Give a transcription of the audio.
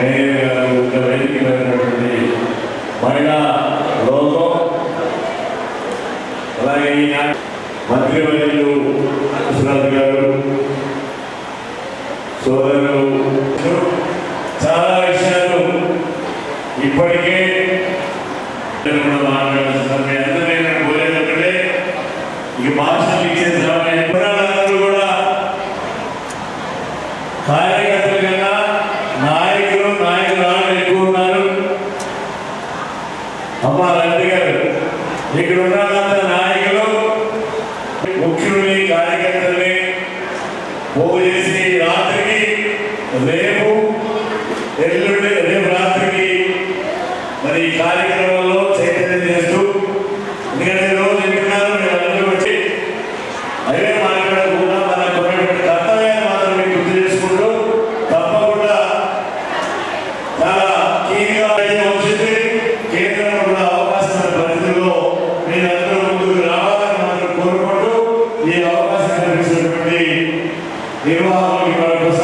Mayor గారు ఇంకా వేదిక వెళ్ళినటువంటి మహిళా లోకం అలాగే మంత్రి వైద్యులు కృష్ణరాజు గారు సోదరులు చాలా విషయాలు ఇప్పటికే ఇక భాషలు ఇచ్చే సమయం కూడా కార్యకర్తలు ఇక్కడ ఉన్నంత నాయకులు ముఖ్యుల్ని కార్యకర్తల్ని పోగు చేసి రాత్రికి రేపు ఎల్లుండి రేపు రాత్రికి మరి ఈ కార్యక్రమంలో చైతన్యం చేస్తూ ఎందుకంటే రోజు వింటున్నారు మీరు అందరూ వచ్చి అదే మాట్లాడకుండా మన కొన్ని కర్తవ్యాన్ని మాత్రమే గుర్తు చేసుకుంటూ తప్పకుండా చాలా కీగా వచ్చింది. では、お願いします。